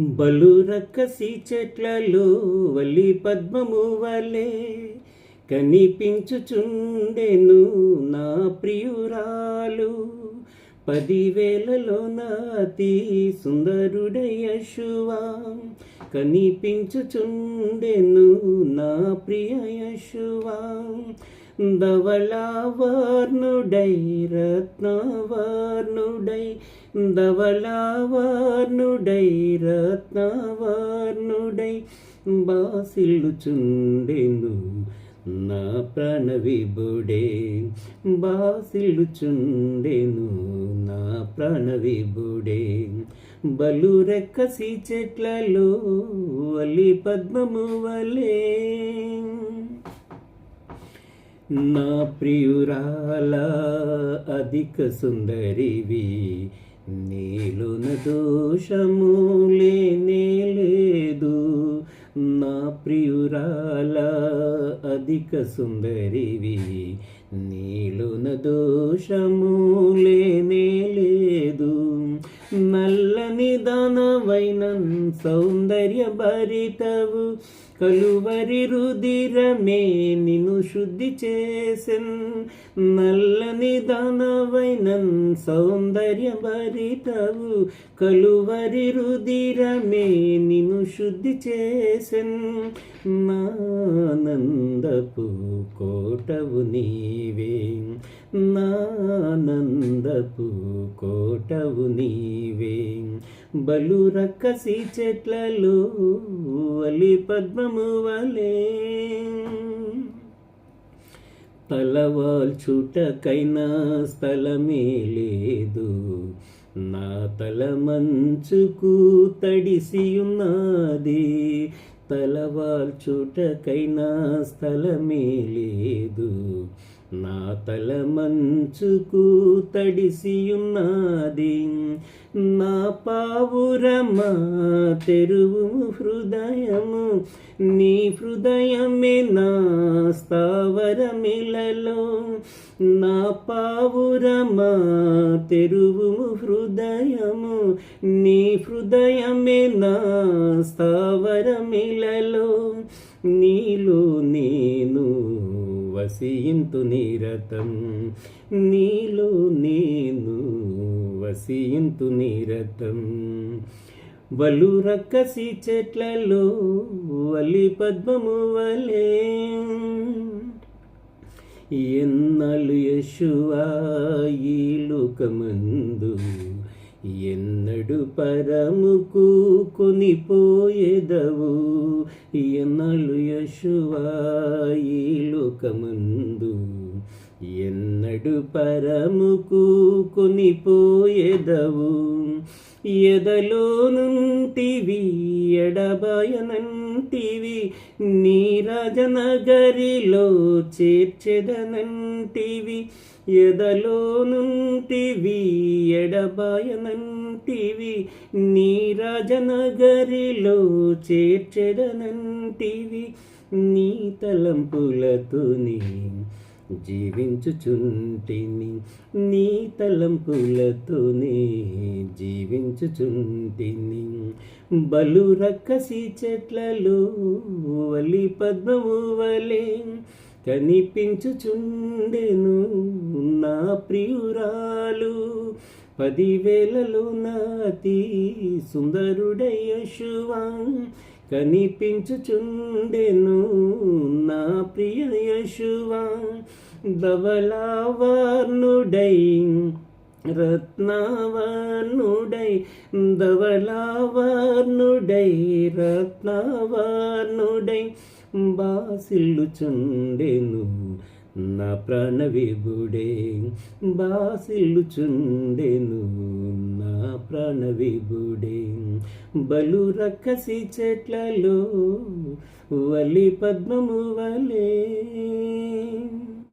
బలు రక్కసి చెట్లలో వలి పద్మము వలే కనిపించుచుండెను నా ప్రియురాలు. పదివేలలో నాతి సుందరుడయశువా కనిపించుచుండెను నా ప్రియ యశువా ధవళావర్ణుడై రత్నవర్ణుడై ధవళావర్ణుడై రత్నవర్ణుడై బాసిల్లుచుండెను నా ప్రాణవిభుడే బాసిల్లుచుండెను నా ప్రాణవిభుడే బలు రెక్కసి చెట్లలో వలి పద్మము వలే నా ప్రియురాల అధిక సుందరివి నీలున దోషము లేనేలేదు నా ప్రియురాల అధిక సుందరివి నీలున దోషము లేనేలేదు నల్లని దానవైన సౌందర్య భరితవు కలువరి రుదిరమే నిను శుద్ధి చేసెన్. నల్లని దానవైన సౌందర్య భరితవు కలువరి రుదిరమే నిను శుద్ధి చేసెన్. నానందపు కోటవు నీవే. నానందపు కోటవు నీవే. బలు రక్కసి చెట్లలో వలి పద్మము వలే. తలవాల్చుటకైనా స్థలమే లేదు. నా తల మంచుకు తడిసి ఉన్నది తలవాల్చుటకైనా స్థలమే లేదు. నా తల మంచుకు తడిసియున్నది. నా పావురమా తెరువు హృదయము నీ హృదయమే నా స్థావరమిలలో నా పావురమా తెరువు హృదయము నీ హృదయమే నా స్థావరమిలలో నీలో నీ వసింతు నిరతం. నీలో నేను వసింతు నిరతం. వలు రక్కసి చెట్లలో వలి పద్మము వలే. ఎన్నలు యశువా ఈ లోకమందు ఎన్నడు పరముకు కొనిపోయేదవు ఎన్నడు యశువా లోకమందు. ఎన్నడు పరముకు కొనిపోయేదవు ఎదలో నుంటివి ఎడబాయనంటివి నీ రాజనగరిలో చేర్చెదనంటివి. ఎదలో నుంటివి ఎడబాయనంటివి నీ రాజనగరిలో చేర్చెదనంటివి. నీ తలంపులతోని జీవించుచుంటిని నీ తలంపులతోనే జీవించుచుంటిని. బలు రక్కసి చెట్లలో వలి పద్మము వలే కనిపించుచుండెను నా ప్రియురాలు. పదివేలలో నాతి సుందరుడయ్య శువా కనిపించుచుండెను నా ప్రియ యశువా ధవలావర్ణుడై రత్నవర్ణుడై ధవలావర్ణుడై రత్నవర్ణుడై బాసిల్లుచుండెను నా ప్రాణ విభుడే బాసిల్లుచుండెను నా ప్రాణవిభుడే బలు రక్కసి చెట్లలో వలి పద్మము వలే.